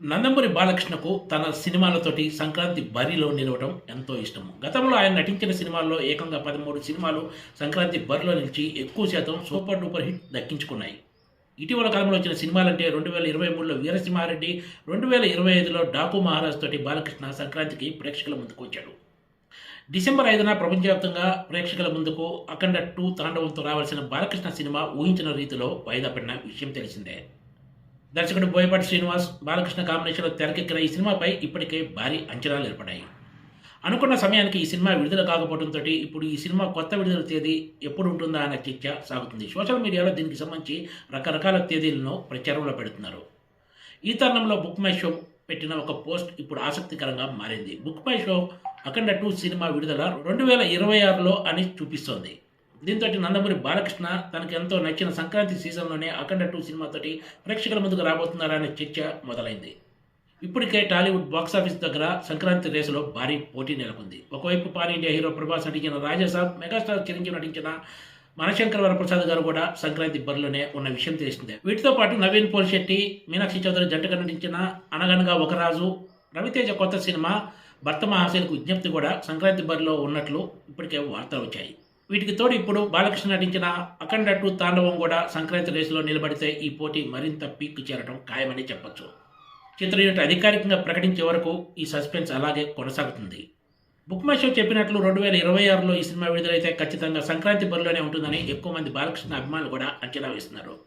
నందమూరి బాలకృష్ణకు తన సినిమాలతోటి సంక్రాంతి బరిలో నిలవడం ఎంతో ఇష్టం గతంలో ఆయన నటించిన సినిమాల్లో ఏకంగా పదమూడు సినిమాలు సంక్రాంతి బరిలో నిలిచి ఎక్కువ శాతం సూపర్ డూపర్ హిట్ దక్కించుకున్నాయి. ఇటీవల కాలంలో వచ్చిన సినిమాలంటే రెండు వేల ఇరవై మూడులో వీరసింహారెడ్డి రెండు వేల ఇరవై ఐదులో డాకు మహారాజ్ తోటి బాలకృష్ణ సంక్రాంతికి ప్రేక్షకుల ముందుకు వచ్చాడు. డిసెంబర్ ఐదున ప్రపంచవ్యాప్తంగా ప్రేక్షకుల ముందుకు అఖండ టూ తాండవంతో రావాల్సిన బాలకృష్ణ సినిమా ఊహించిన రీతిలో వాయిదా పడిన విషయం తెలిసిందే. దర్శకుడు బోయపాటి శ్రీనివాస్ బాలకృష్ణ కాంబినేషన్లో తెరకెక్కిన ఈ సినిమాపై ఇప్పటికే భారీ అంచనాలు ఏర్పడ్డాయి. అనుకున్న సమయానికి ఈ సినిమా విడుదల కాకపోవడంతో ఇప్పుడు ఈ సినిమా కొత్త విడుదల తేదీ ఎప్పుడు ఉంటుందా అనే చర్చ సాగుతుంది. సోషల్ మీడియాలో దీనికి సంబంధించి రకరకాల తేదీలను ప్రచారంలో పెడుతున్నారు. ఈ తరుణంలో బుక్ మై షో పెట్టిన ఒక పోస్ట్ ఇప్పుడు ఆసక్తికరంగా మారింది. Book my show Akhanda two cinema విడుదల రెండు వేల ఇరవై ఆరులో అని చూపిస్తోంది. దీంతో నందమూరి బాలకృష్ణ తనకు ఎంతో నచ్చిన సంక్రాంతి సీజన్లోనే అఖండ టూ సినిమాతోటి ప్రేక్షకుల ముందుకు రాబోతున్నారనే చర్చ మొదలైంది. ఇప్పటికే టాలీవుడ్ బాక్సాఫీస్ దగ్గర సంక్రాంతి రేసులో భారీ పోటీ నెలకొంది. ఒకవైపు పాన్ ఇండియా హీరో ప్రభాస్ నటించిన రాజాసాబ్ మెగాస్టార్ చిరంజీవి నటించిన మనశంకర్ వరప్రసాద్ గారు కూడా సంక్రాంతి బరిలోనే ఉన్న విషయం తెలిసిందే. వీటితో పాటు నవీన్ పోల్శెట్టి మీనాక్షి చౌదరి జంటగా నటించిన అనగనగా ఒక రాజు రవితేజ కొత్త సినిమా భర్త మహాశైలకు విజ్ఞప్తి కూడా సంక్రాంతి బరిలో ఉన్నట్లు ఇప్పటికే వార్తలు వచ్చాయి. వీటికి తోడు ఇప్పుడు బాలకృష్ణ నటించిన అఖండ టూ తాండవం కూడా సంక్రాంతి రేసులో నిలబడితే ఈ పోటీ మరింత పీక్ చేరడం ఖాయమని చెప్పొచ్చు. చిత్ర యూనిట్ అధికారికంగా ప్రకటించే వరకు ఈ సస్పెన్స్ అలాగే కొనసాగుతుంది. బుక్ మై షో చెప్పినట్లు రెండు వేల ఇరవై ఆరులో ఈ సినిమా విడుదలైతే ఖచ్చితంగా సంక్రాంతి బరిలోనే ఉంటుందని ఎక్కువ మంది బాలకృష్ణ అభిమానులు కూడా అంచనా వేస్తున్నారు.